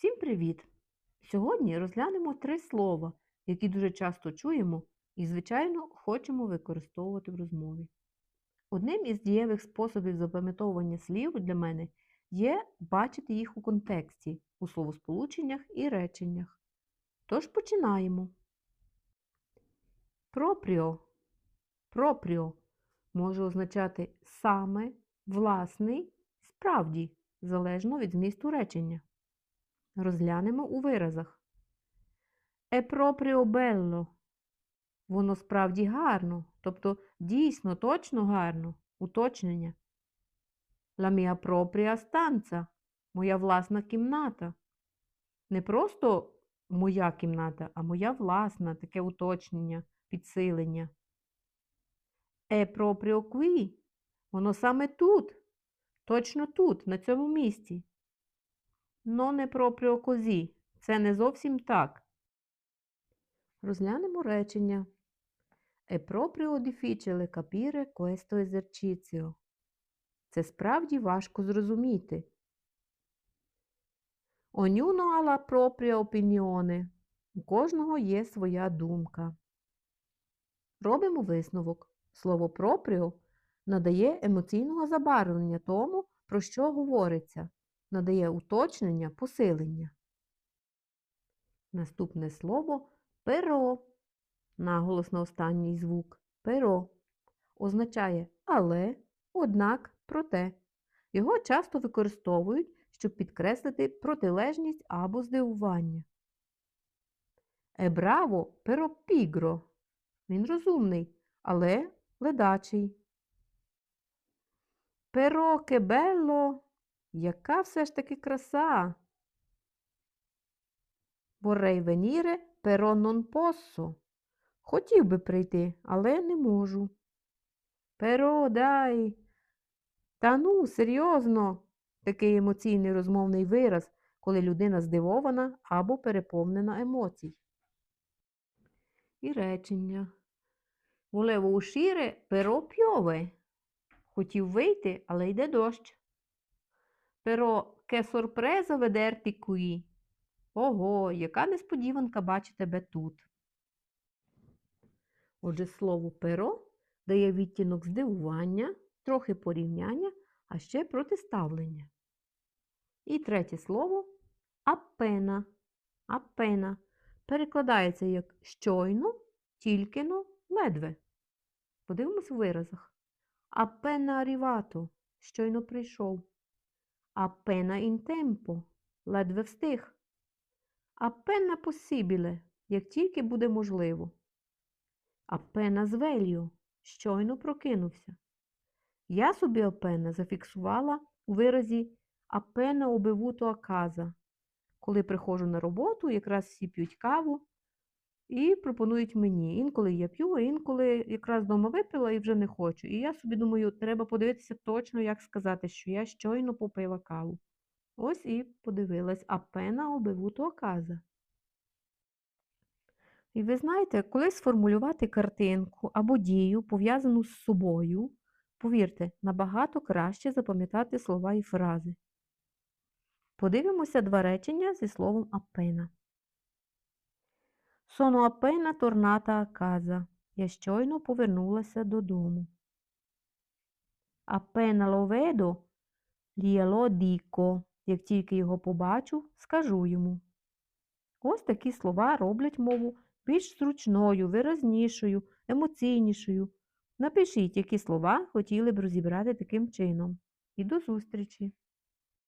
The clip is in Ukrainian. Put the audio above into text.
Всім привіт! Сьогодні розглянемо три слова, які дуже часто чуємо і, звичайно, хочемо використовувати в розмові. Одним із дієвих способів запам'ятовування слів для мене є бачити їх у контексті, у словосполученнях і реченнях. Тож починаємо. Пропріо. Пропріо може означати саме, власний, справді, залежно від змісту речення. Розглянемо у виразах. È proprio bello. Воно справді гарно, тобто дійсно, точно гарно, уточнення. La mia propria stanza. Моя власна кімната. Не просто моя кімната, а моя власна, таке уточнення, підсилення. È proprio qui. Воно саме тут, точно тут, на цьому місці. Non è proprio così. Це не зовсім так. Розглянемо речення. È proprio difficile capire questo esercizio. Це справді важко зрозуміти. Ognuno ha la propria opinione. У кожного є своя думка. Робимо висновок. Слово proprio надає емоційного забарвлення тому, про що говориться надає уточнення, посилення. Наступне слово перо. Наголос на останній звук перо означає але, однак, проте. Його часто використовують, щоб підкреслити протилежність або здивування. Ебраво перо пігро. Він розумний, але ледачий. Перо кебелло яка все ж таки краса? Vorrei venire, però non posso. Хотів би прийти, але не можу. Перо дай. Та ну, серйозно, такий емоційний розмовний вираз, коли людина здивована або переповнена емоцій. І речення. Volevo uscire, però piove. Хотів вийти, але йде дощ. Però che sorpresa vederti qui. Ого, яка несподіванка бачити тебе тут. Отже, слово перо дає відтінок здивування, трохи порівняння, а ще протиставлення. І третє слово апена. Апена перекладається як щойно, тільки-но, ледве. Подивимось в виразах. Апена arrivato – щойно прийшов. Appena in tempo – ледве встиг. Appena possibile – як тільки буде можливо. Appena sveglio – щойно прокинувся. Я собі appena зафіксувала у виразі bevuto a casa. Коли приходжу на роботу, якраз всі п'ють каву і пропонують мені. Інколи я п'ю, а інколи якраз вдома випила і вже не хочу. І я собі думаю, треба подивитися точно, як сказати, що я щойно попила каву. Ось і подивилась, а пена обивуту оказа. І ви знаєте, коли сформулювати картинку або дію, пов'язану з собою, повірте, набагато краще запам'ятати слова і фрази. Подивимося два речення зі словом апена. Appena tornata a casa. Я щойно повернулася додому. Lo vedo, glielo dico. Як тільки його побачу, скажу йому. Ось такі слова роблять мову більш зручною, виразнішою, емоційнішою. Напишіть, які слова хотіли б розібрати таким чином. І до зустрічі!